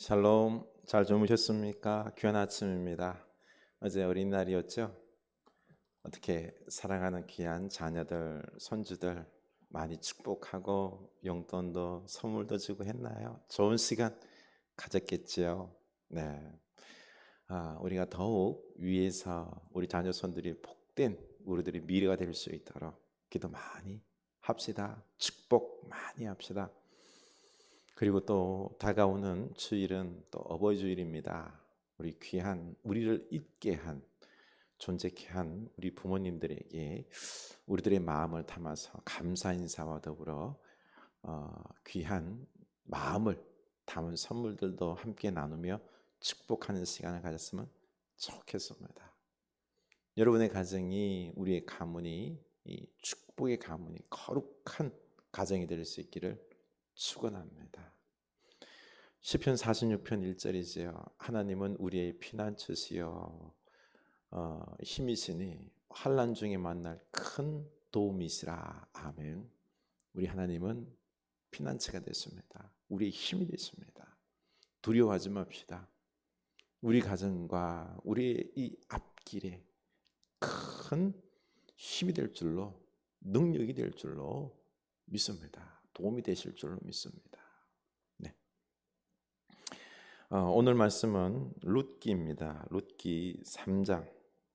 샬롬, 잘 주무셨습니까? 귀한 아침입니다. 어제 어린날이었죠? 어떻게 사랑하는 귀한 자녀들, 손주들 많이 축복하고 용돈도 선물도 주고 했나요? 좋은 시간 가졌겠지요. 네. 아, 우리가 더욱 위에서 우리 자녀 손들이 복된 우리들의 미래가 될 수 있도록 기도 많이 합시다. 축복 많이 합시다. 그리고 또 다가오는 주일은 또 어버이 주일입니다. 우리 귀한 우리를 잊게 한 존재케 한 우리 부모님들에게 우리들의 마음을 담아서 감사 인사와 더불어 어, 귀한 마음을 담은 선물들도 함께 나누며 축복하는 시간을 가졌으면 좋겠습니다. 여러분의 가정이 우리의 가문이 이 축복의 가문이 거룩한 가정이 될 수 있기를 축원합니다. 시편 46편 1절이지요. 하나님은 우리의 피난처시요 어, 힘이시니 환난 중에 만날 큰 도움이시라. 아멘. 우리 하나님은 피난처가 됐습니다. 우리의 힘이 됐습니다. 두려워하지 맙시다. 우리 가정과 우리의 이 앞길에 큰 힘이 될 줄로 능력이 될 줄로 믿습니다. 도움이 되실 줄로 믿습니다. 네. 어, 오늘 말씀은 룻기입니다. 룻기 3장.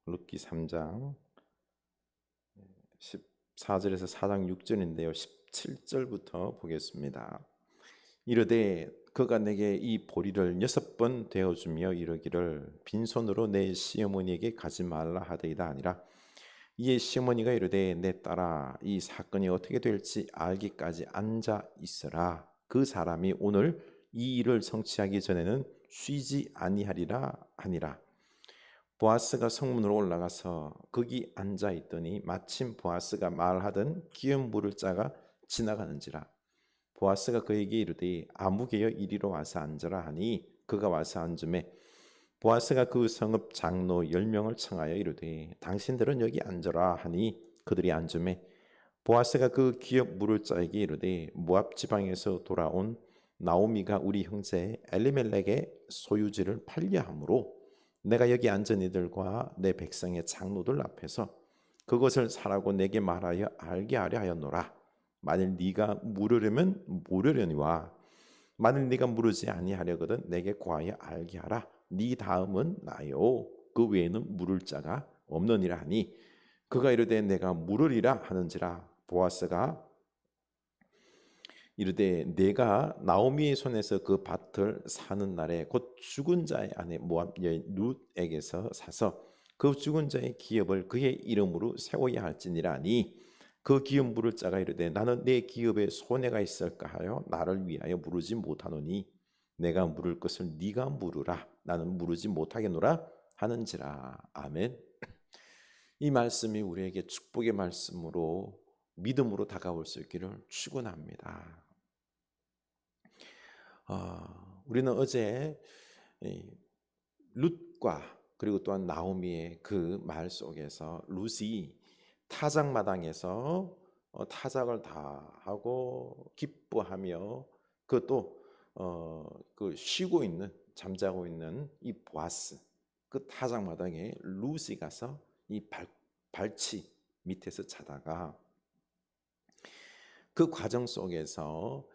룻기 3장 14절에서 4장 6절인데요. 17절부터 보겠습니다. 이르되 그가 내게 이 보리를 여섯 번 되어 주며 이르기를 빈손으로 내 시어머니에게 가지 말라 하되이다 아니라 이에 시어머니가 이르되 내 딸아 이 사건이 어떻게 될지 알기까지 앉아 있어라. 그 사람이 오늘 이 일을 성취하기 전에는 쉬지 아니하리라 하니라. 보아스가 성문으로 올라가서 거기 앉아 있더니 마침 보아스가 말하던 기업 물을 자가 지나가는지라. 보아스가 그에게 이르되 아무개여 이리로 와서 앉으라 하니 그가 와서 앉음에 보아스가 그 성읍 장로 열 명을 청하여 이르되 당신들은 여기 앉으라 하니 그들이 앉음에 보아스가 그 기업 물을 자에게 이르되 모압 지방에서 돌아온 나오미가 우리 형제 엘리멜렉의 소유지를 팔려 함으로 내가 여기 앉은 이들과 내 백성의 장로들 앞에서 그것을 사라고 내게 말하여 알게 하려 하였노라. 만일 네가 물으려면 물으려니와 만일 네가 물으지 아니하려거든 내게 구하여 알게 하라 네 다음은 나요. 그 외에는 물을 자가 없느니라 하니 그가 이르되 내가 물으리라 하는지라. 보아스가 이르되 내가 나오미의 손에서 그 밭을 사는 날에 곧 죽은 자의 아내 모압 여인 룻에게서 사서 그 죽은 자의 기업을 그의 이름으로 세워야 할지니라 하니 그 기업 물을 자가 이르되 나는 내 기업에 손해가 있을까 하여 나를 위하여 물으지 못하노니 내가 물을 것을 네가 물으라 나는 물으지 못하겠노라 하는지라 아멘 이 말씀이 우리에게 축복의 말씀으로 믿음으로 다가올 수 있기를 축원합니다. 어, 우리는 어제 룻과 그리고 또한 나오미의 그 말 속에서 룻이 타작 마당에서 어, 타작을 다 하고 기뻐하며 그것도 어, 그 쉬고 있는 잠자고 있는 이 보아스 그 타작마당에 루시 가서 이 발, 발치 밑에서 자다가 그 과정 속에서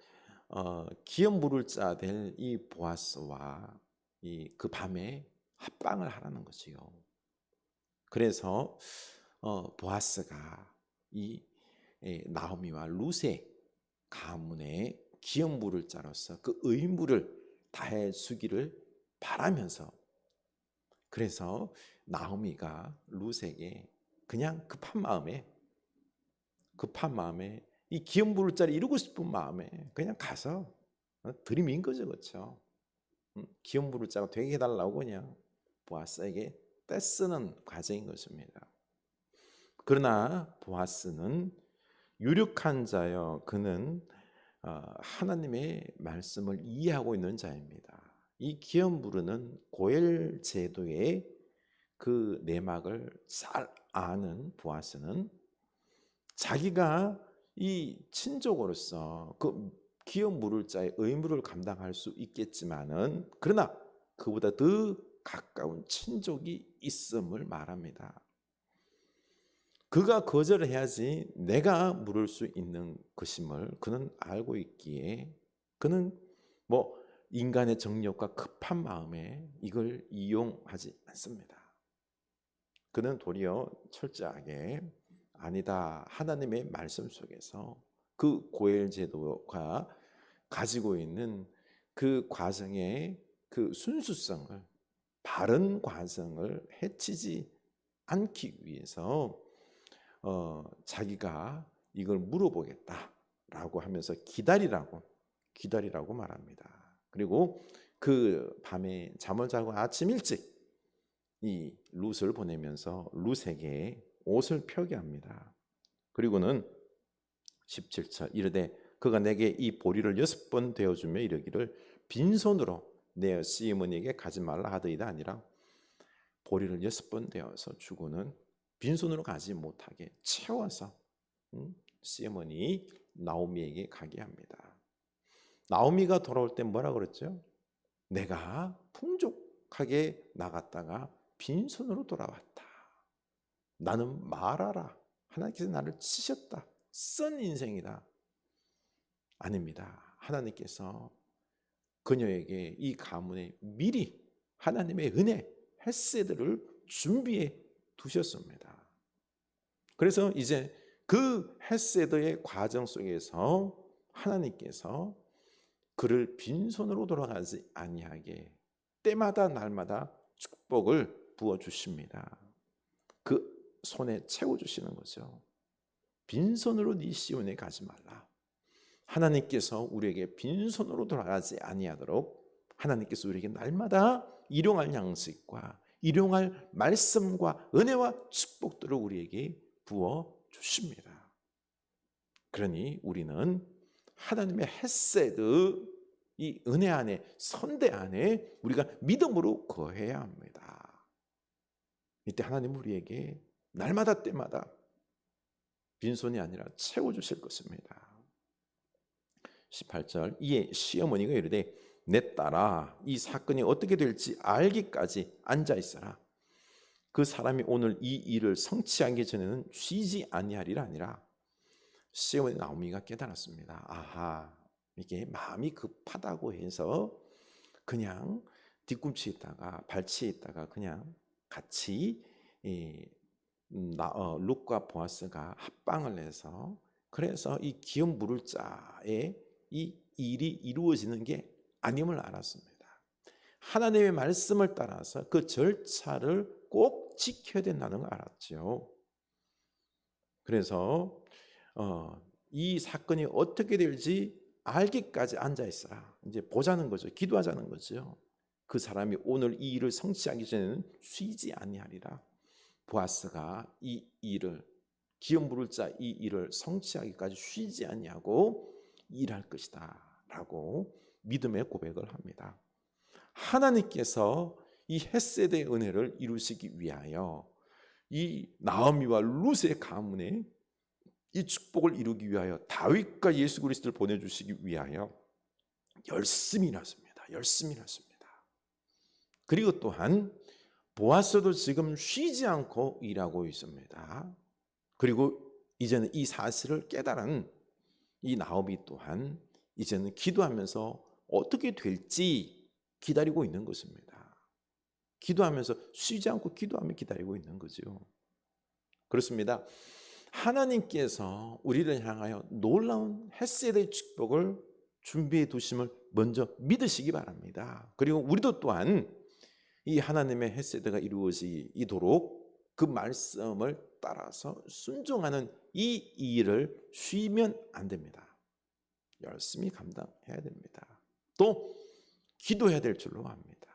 어, 기업 물을 자될이 보아스와 이 그 밤에 합방을 하라는 거지요. 그래서 어, 보아스가 이 에, 나오미와 루세 가문의 기업 물을 자로서 그 의무를 다해 주기를 바라면서 그래서 나오미가 루세에게 그냥 급한 마음에 급한 마음에 이 기업 물을 자리 이루고 싶은 마음에 그냥 가서 어, 들이민 거죠, 그렇죠? 기업 물을 자가 되게 해달라고 그냥 보아스에게 떼쓰는 과정인 것입니다. 그러나 보아스는 유력한 자여 그는 어, 하나님의 말씀을 이해하고 있는 자입니다. 이 기업 부르는 고엘 제도의 그 내막을 잘 아는 보아스는 자기가 이 친족으로서 그 기업 물을 자의 의무를 감당할 수 있겠지만은 그러나 그보다 더 가까운 친족이 있음을 말합니다. 그가 거절을 해야지 내가 물을 수 있는 것임을 그는 알고 있기에 그는 뭐 인간의 정력과 급한 마음에 이걸 이용하지 않습니다. 그는 도리어 철저하게 아니다. 하나님의 말씀 속에서 그 고엘 제도가 가지고 있는 그 과정의 그 순수성을 바른 과정을 해치지 않기 위해서 어, 자기가 이걸 물어보겠다라고 하면서 기다리라고 기다리라고 말합니다. 그리고 그 밤에 잠을 자고 아침 일찍 이 룻을 보내면서 룻에게 옷을 펴게 합니다. 그리고는 17절 이르되 그가 내게 이 보리를 여섯 번 되어주며 이르기를 빈손으로 내 시어머니에게 가지 말라 하더이다 아니라 보리를 여섯 번 되어서 주고는 빈손으로 가지 못하게 채워서 음, 시어머니 나오미에게 가게 합니다. 나오미가 돌아올 때 뭐라 그랬죠? 내가 풍족하게 나갔다가 빈손으로 돌아왔다. 나는 말하라. 하나님께서 나를 치셨다. 쓴 인생이다. 아닙니다. 하나님께서 그녀에게 이 가문에 미리 하나님의 은혜, 헬세들을 준비해 두셨습니다. 그래서 이제 그 헬세드의 과정 속에서 하나님께서 그를 빈손으로 돌아가지 아니하게 때마다 날마다 축복을 부어 주십니다. 그 손에 채워 주시는 거죠. 빈손으로 네 시온에 가지 말라. 하나님께서 우리에게 빈손으로 돌아가지 아니하도록 하나님께서 우리에게 날마다 일용할 양식과 일용할 말씀과 은혜와 축복들을 우리에게 부어 주십니다. 그러니 우리는 하나님의 햇세드 이 은혜 안에 선대 안에 우리가 믿음으로 거해야 합니다. 이때 하나님 우리에게 날마다 때마다 빈손이 아니라 채워 주실 것입니다. 18절 이에 시어머니가 이르되 내 딸아 이 사건이 어떻게 될지 알기까지 앉아 있어라. 그 사람이 오늘 이 일을 성취하기 전에는 쉬지 아니하리라 아니라 시어머니 나오미가 깨달았습니다. 아하 이게 마음이 급하다고 해서 그냥 뒤꿈치에 있다가 발치에 있다가 그냥 같이 이, 나, 어, 룩과 보아스가 합방을 해서 그래서 이 기업 물을 자의 이 일이 이루어지는 게 아님을 알았습니다. 하나님의 말씀을 따라서 그 절차를 꼭 지켜야 된다는 걸 알았죠. 그래서 어, 이 사건이 어떻게 될지 알기까지 앉아 있어라. 이제 보자는 거죠. 기도하자는 거죠. 그 사람이 오늘 이 일을 성취하기 전에는 쉬지 아니하리라. 보아스가 이 일을 기업 물을 자이 일을 성취하기까지 쉬지 아니하고 일할 것이다라고 믿음의 고백을 합니다. 하나님께서 이 햇세대의 은혜를 이루시기 위하여 이 나오미와 룻의 가문에 이 축복을 이루기 위하여 다윗과 예수 그리스도를 보내주시기 위하여 열심히 일하십니다. 열심히 일하십니다. 그리고 또한 보아스도 지금 쉬지 않고 일하고 있습니다. 그리고 이제는 이 사실을 깨달은 이 나오미 또한 이제는 기도하면서 어떻게 될지 기다리고 있는 것입니다. 기도하면서 쉬지 않고 기도하며 기다리고 있는 거죠. 그렇습니다. 하나님께서 우리를 향하여 놀라운 햇세의 축복을 준비해 두심을 먼저 믿으시기 바랍니다. 그리고 우리도 또한 이 하나님의 햇세가 이루어지도록 그 말씀을 따라서 순종하는 이 일을 쉬면 안 됩니다. 열심히 감당해야 됩니다. 또 기도해야 될 줄로 압니다.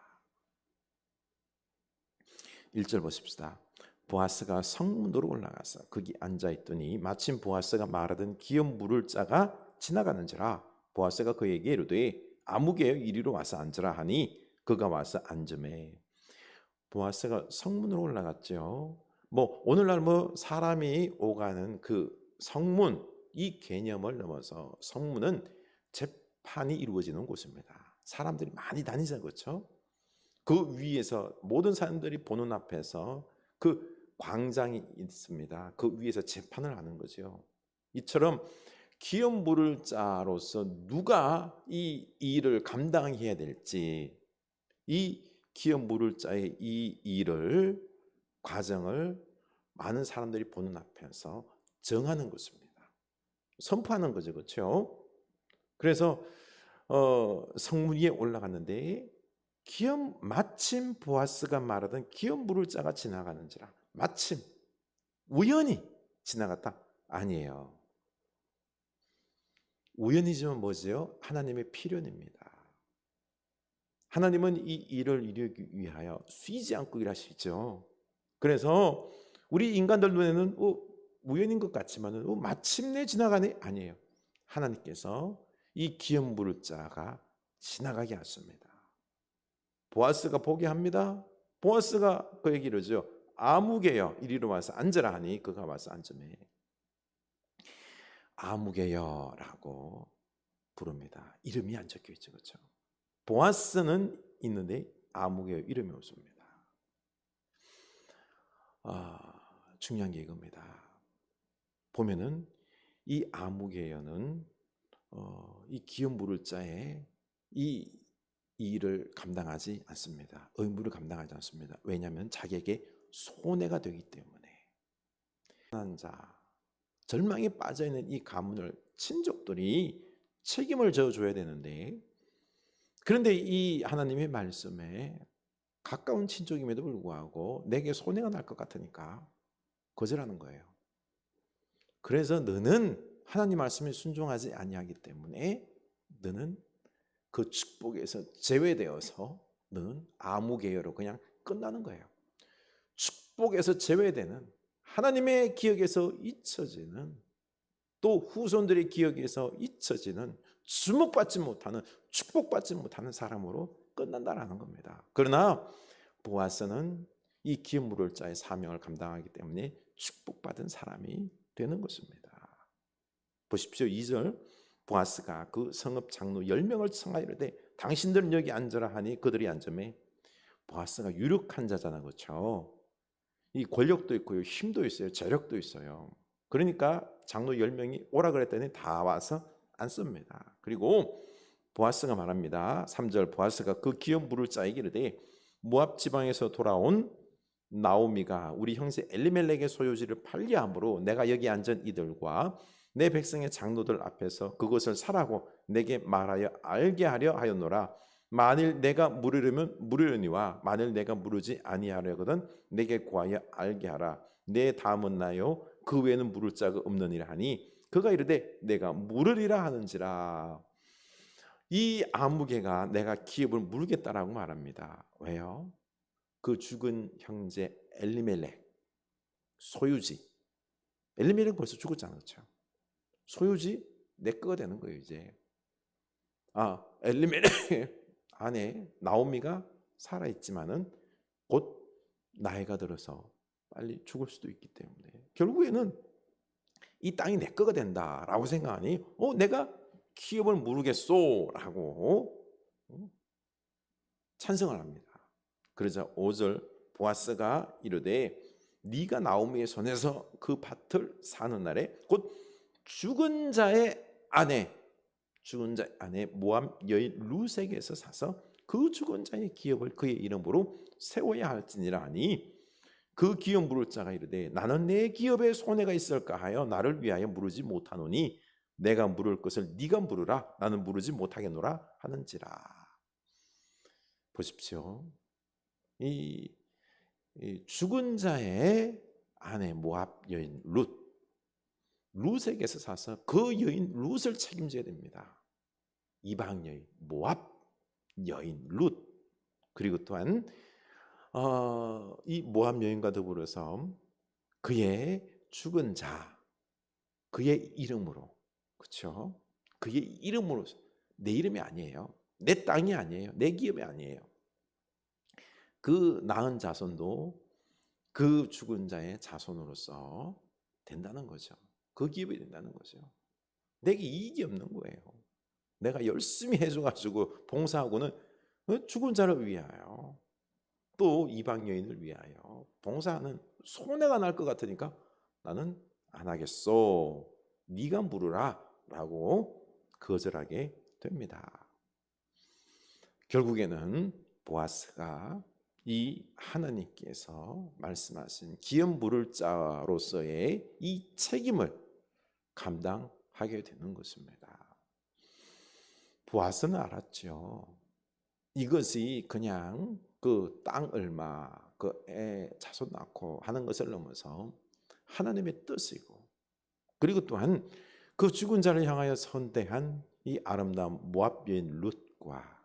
1절 보십시다. 보아스가 성문으로 올라가서 거기 앉아 있더니 마침 보아스가 말하던 기업 물을 자가 지나가는지라 보아스가 그에게 이르되 아무개 이리로 와서 앉으라 하니 그가 와서 앉음에 보아스가 성문으로 올라갔죠. 뭐 오늘날 뭐 사람이 오가는 그 성문 이 개념을 넘어서 성문은 판이 이루어지는 곳입니다. 사람들이 많이 다니잖아요. 그렇죠? 그 위에서 모든 사람들이 보는 앞에서 그 광장이 있습니다. 그 위에서 재판을 하는 거죠. 이처럼 기업 물을 자로서 누가 이 일을 감당해야 될지 이 기업 물을 자의 이 일을 과정을 많은 사람들이 보는 앞에서 정하는 것입니다. 선포하는 거죠, 그렇죠? 그래서 어, 성문 위에 올라갔는데 기업 마침 보아스가 말하던 기업 물을 자가 지나가는지라 마침 우연히 지나갔다 아니에요. 우연이지만 뭐지요? 하나님의 필연입니다. 하나님은 이 일을 이루기 위하여 쉬지 않고 일하시죠. 그래서 우리 인간들 눈에는 어, 우연인 것 같지만은 어, 마침내 지나가네 아니에요. 하나님께서 이 기업 물을 자가 지나가게 하십니다. 보아스가 보게 합니다. 보아스가 그에게 이러죠. 아무개여 이리로 와서 앉으라 하니 그가 와서 앉으매 아무개여라고 부릅니다. 이름이 안 적혀 있죠, 그렇죠? 보아스는 있는데 아무개여 이름이 없습니다. 아, 중요한 게 이겁니다. 보면은 이 아무개여는 어, 이 기업 물을 자에 이, 이 일을 감당하지 않습니다. 의무를 감당하지 않습니다. 왜냐하면 자기에게 손해가 되기 때문에 한 자, 절망에 빠져 있는 이 가문을 친족들이 책임을 져줘야 되는데 그런데 이 하나님의 말씀에 가까운 친족임에도 불구하고 내게 손해가 날 것 같으니까 거절하는 거예요. 그래서 너는 하나님 말씀에 순종하지 아니하기 때문에 너는 그 축복에서 제외되어서 너는 아무 계열로 그냥 끝나는 거예요. 축복에서 제외되는 하나님의 기억에서 잊혀지는 또 후손들의 기억에서 잊혀지는 주목받지 못하는 축복받지 못하는 사람으로 끝난다라는 겁니다. 그러나 보아스는 이 기업 물을 자의 사명을 감당하기 때문에 축복받은 사람이 되는 것입니다. 보십시오. 2절 보아스가 그 성읍 장로 10명을 청하여 이르되 당신들은 여기 앉으라 하니 그들이 앉음에 보아스가 유력한 자잖아 그렇죠? 이 권력도 있고요. 힘도 있어요. 재력도 있어요. 그러니까 장로 10명이 오라 그랬더니 다 와서 앉습니다. 그리고 보아스가 말합니다. 3절 보아스가 그 기업 물을 자에게 이르되 모압 지방에서 돌아온 나오미가 우리 형제 엘리멜렉의 소유지를 팔리함으로 내가 여기 앉은 이들과 내 백성의 장로들 앞에서 그것을 사라고 내게 말하여 알게 하려 하였노라. 만일 내가 물으려면 물으려니와 만일 내가 물으지 아니하려거든 내게 구하여 알게 하라. 내 다음은 나요. 그 외에는 물을 자가 없느니라 하니 그가 이르되 내가 물으리라 하는지라. 이 아무개가 내가 기업을 물겠다라고 말합니다. 왜요? 그 죽은 형제 엘리멜렉 소유지 엘리멜렉 벌써 죽었잖아요. 그렇죠? 소유지 내 거가 되는 거예요, 이제. 아, 엘리멜렉 안에 나오미가 살아 있지만은 곧 나이가 들어서 빨리 죽을 수도 있기 때문에 결국에는 이 땅이 내 거가 된다라고 생각하니 어 내가 기업을 모르겠소라고 어? 찬성을 합니다. 그러자 5절 보아스가 이르되 네가 나오미의 손에서 그 밭을 사는 날에 곧 죽은 자의 아내 죽은 자의 아내 모함 여인 루색에서 사서 그 죽은 자의 기업을 그의 이름으로 세워야 할지니라 하니 그 기업 물을 자가 이르되 나는 내 기업에 손해가 있을까 하여 나를 위하여 물으지 못하노니 내가 물을 것을 네가 물으라 나는 물으지 못하겠노라 하는지라. 보십시오. 이, 이 죽은 자의 아내 모압 여인 룻 룻에게서 사서 그 여인 룻을 책임져야 됩니다. 이방 여인 모압 여인 룻 그리고 또한 어, 이 모압 여인과 더불어서 그의 죽은 자 그의 이름으로 그렇죠? 그의 이름으로 내 이름이 아니에요. 내 땅이 아니에요. 내 기업이 아니에요. 그 낳은 자손도 그 죽은 자의 자손으로서 된다는 거죠. 그 기업이 된다는 거죠. 내게 이익이 없는 거예요. 내가 열심히 해줘가지고 봉사하고는 어? 죽은 자를 위하여 또 이방 여인을 위하여 봉사하는 손해가 날 것 같으니까 나는 안 하겠소. 네가 물으라라고 거절하게 됩니다. 결국에는 보아스가 이 하나님께서 말씀하신 기업 물을 자로서의 이 책임을 감당하게 되는 것입니다. 보아스는 알았죠. 이것이 그냥 그 땅 얼마, 그 애 자손 낳고 하는 것을 넘어서 하나님의 뜻이고, 그리고 또한 그 죽은 자를 향하여 선대한 이 아름다운 모압 여인 룻과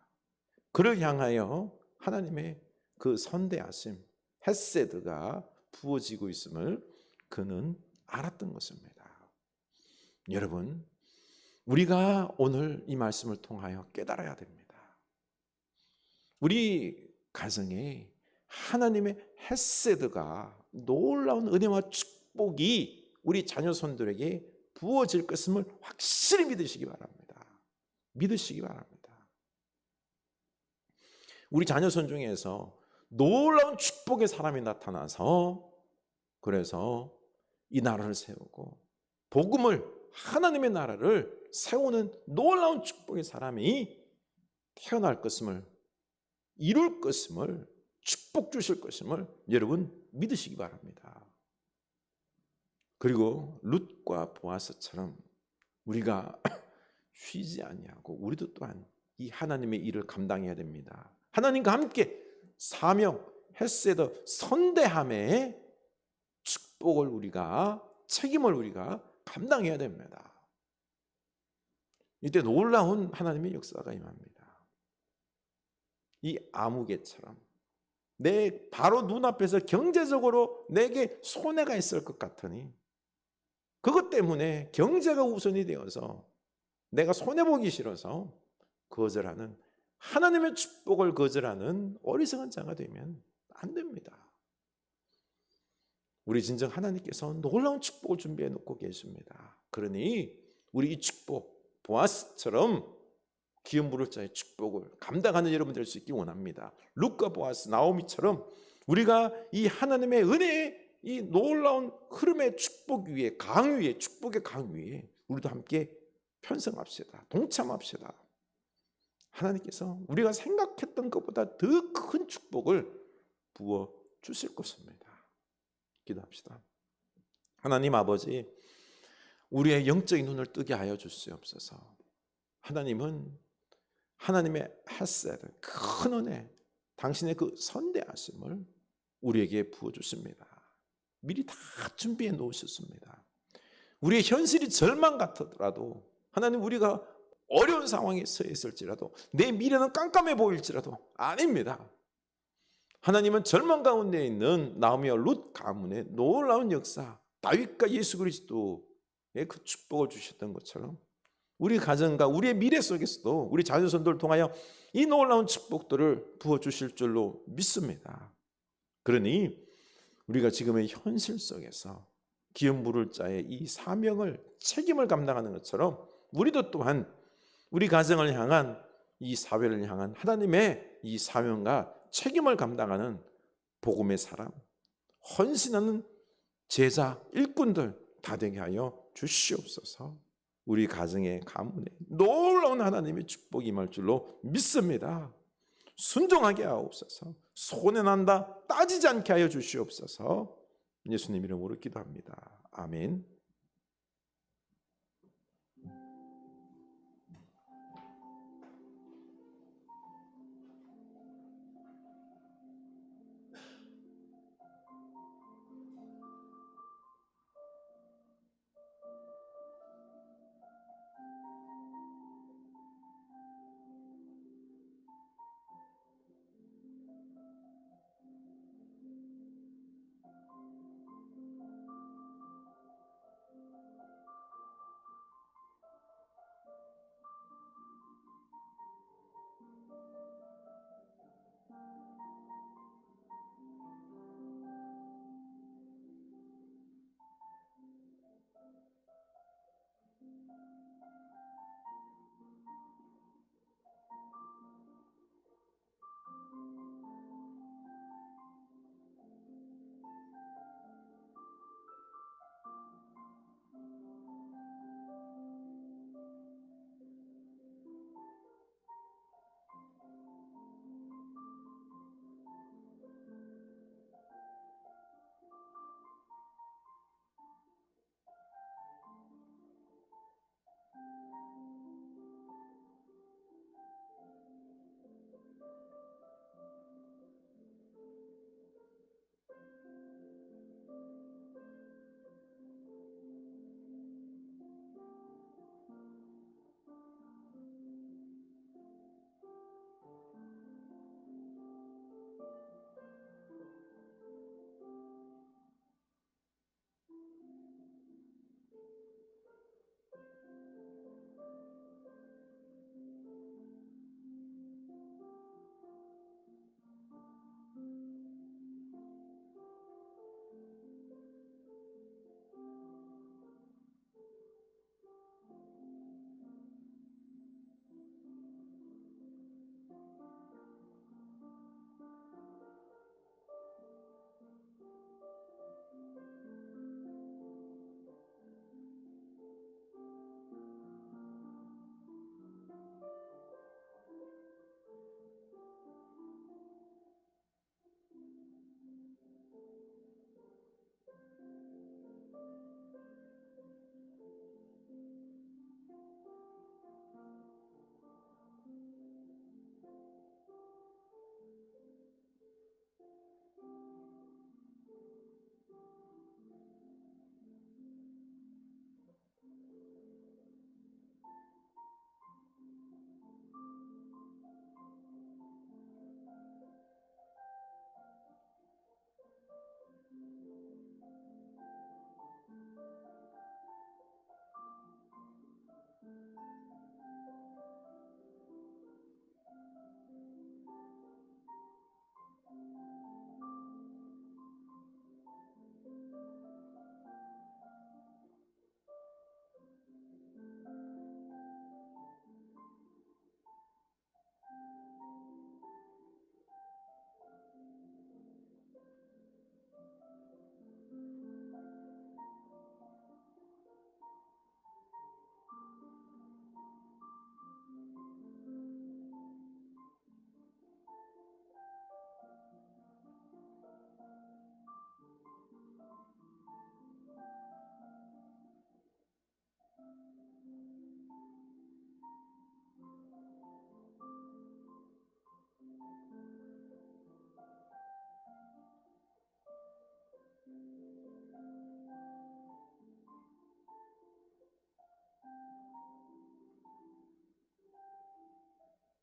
그를 향하여 하나님의 그 선대하심 헤세드가 부어지고 있음을 그는 알았던 것입니다. 여러분, 우리가 오늘 이 말씀을 통하여 깨달아야 됩니다. 우리 가정에 하나님의 헤세드가 놀라운 은혜와 축복이 우리 자녀 손들에게 부어질 것임을 확실히 믿으시기 바랍니다. 믿으시기 바랍니다. 우리 자녀 손 중에서 놀라운 축복의 사람이 나타나서 그래서 이 나라를 세우고 복음을 하나님의 나라를 세우는 놀라운 축복의 사람이 태어날 것임을 이룰 것임을 축복 주실 것임을 여러분 믿으시기 바랍니다. 그리고 룻과 보아스처럼 우리가 쉬지 아니하고 우리도 또한 이 하나님의 일을 감당해야 됩니다. 하나님과 함께 사명, 헤세드, 선대함의 축복을 우리가 책임을 우리가 감당해야 됩니다. 이때 놀라운 하나님의 역사가 임합니다. 이 아무개처럼 내 바로 눈앞에서 경제적으로 내게 손해가 있을 것 같으니 그것 때문에 경제가 우선이 되어서 내가 손해 보기 싫어서 거절하는 하나님의 축복을 거절하는 어리석은 자가 되면 안 됩니다. 우리 진정 하나님께서 놀라운 축복을 준비해 놓고 계십니다. 그러니 우리 이 축복 보아스처럼 기업 물을 자의 축복을 감당하는 여러분 될 수 있기 원합니다. 룩과 보아스 나오미처럼 우리가 이 하나님의 은혜의 이 놀라운 흐름의 축복 위에 강 위에 축복의 강 위에 우리도 함께 편성합시다. 동참합시다. 하나님께서 우리가 생각했던 것보다 더 큰 축복을 부어 주실 것입니다. 기도합시다. 하나님 아버지, 우리의 영적인 눈을 뜨게 하여 주시옵소서. 하나님은 하나님의 햇세드, 큰 은혜, 당신의 그 선대하심을 우리에게 부어 주십니다. 미리 다 준비해 놓으셨습니다. 우리의 현실이 절망 같더라도 하나님 우리가 어려운 상황에 서 있을지라도 내 미래는 깜깜해 보일지라도 아닙니다. 하나님은 절망 가운데 있는 나오미와 룻 가문의 놀라운 역사, 다윗과 예수 그리스도의 그 축복을 주셨던 것처럼 우리 가정과 우리의 미래 속에서도 우리 자녀손들을 통하여 이 놀라운 축복들을 부어 주실 줄로 믿습니다. 그러니 우리가 지금의 현실 속에서 기업 물을 자의 이 사명을 책임을 감당하는 것처럼 우리도 또한 우리 가정을 향한 이 사회를 향한 하나님의 이 사명과 책임을 감당하는 복음의 사람, 헌신하는 제자, 일꾼들 다 되게 하여 주시옵소서. 우리 가정의 가문에 놀라운 하나님의 축복이 임할 줄로 믿습니다. 순종하게 하옵소서. 손해난다 따지지 않게 하여 주시옵소서. 예수님 이름으로 기도합니다. 아멘.